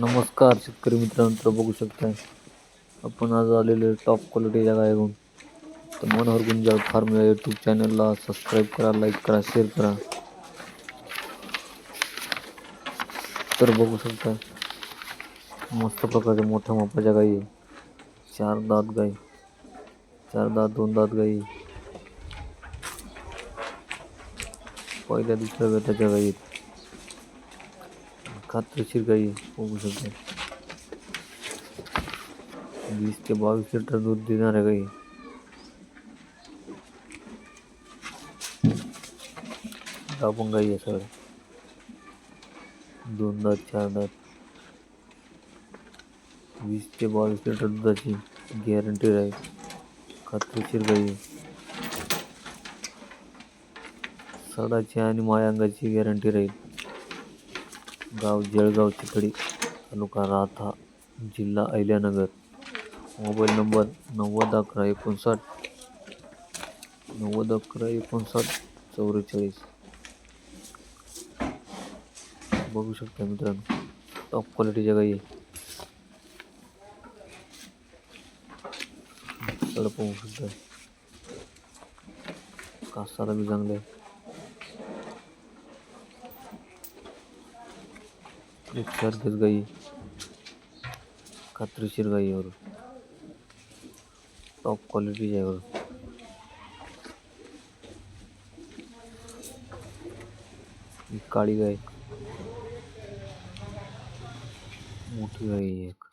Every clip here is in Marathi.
नमस्कार, शेतकरी मित्रांनो बघू शकताय, आपण आज आलेले टॉप क्वालिटीच्या गाय घेऊन तर मनोहर गुंजाळ फार्म या यूट्यूब चॅनलला सबस्क्राईब करा लाईक करा शेअर करा. तर बघू शकता मस्त प्रकारच्या मोठ्या मापाच्या गाई आहे. चार दात गाई, चार दात, दोन दात गाई. पहिल्या, दुसऱ्या गटाच्या गाई आहेत. खात्रीशीर गाई आहे, बघू शकतो. वीस ते बावीस लिटर दूध देणाऱ्या गाई. गाभण गाई आहे सगळ्या दोन दात चार दात. वीस ते बावीस लिटर दुधाची गॅरंटी राहील. खात्रीशीर गाई आहे. सडाची आणि मायांगाची गॅरंटी राहील. गाव जळगाव चिखडी तालुका राहता जिल्हा अहिल्यानगर. मोबाईल नंबर नव्वद अकरा एकोणसाठ नव्वद अकरा एकोणसाठ चौवेचाळीस बघू शकता मित्रांनो टॉप क्वालिटीच्या गाई आहे. सड पाहू शकता. कासाला बी चांगलं आहे. एकसारखेच गाई खात्रीशीर गाईवर टॉप क्वालिटीच्या आहे बघा. ही काळी गाय मोठी गाय एक.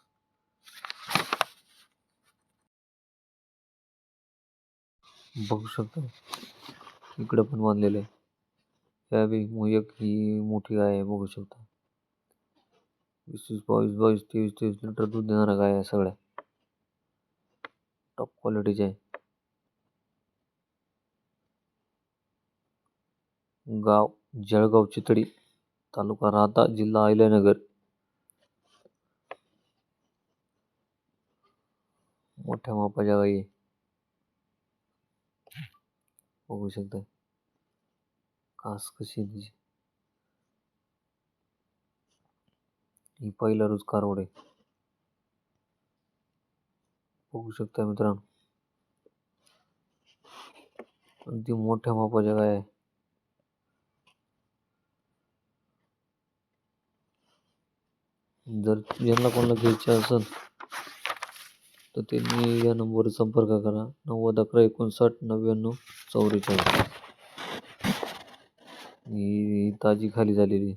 बघू शकता इकडे पण बांधलेलं आहे. त्यावेळी बी एक ही मोठी गाय आहे बघू शकता. वीस वीस बावीस बावीस तेवीस तेवीस लिटर दूध देणाऱ्या गाय आहे सगळ्या टॉप क्वालिटीच्या आहे गाव, जळगाव चितडी तालुका राहता जिल्हा अहिल्यानगर. मोठ्या मापाच्या गाई. आहे. बघू शकता. कास कशी ही पहिला रोज कारवड आहे बघू शकता मित्रांनो. अगदी मोठ्या मापाच्या गाय आहे. जर ज्यांना कोणाला घ्यायचे असेल तर त्यांनी या नंबरवर संपर्क करा. नव्वद अकरा एकोणसाठ नव्याण्णव चौवेचाळीस ही ताजी खाली झालेली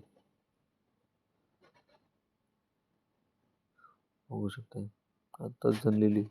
बघू शकता. आत्ताच जनलेली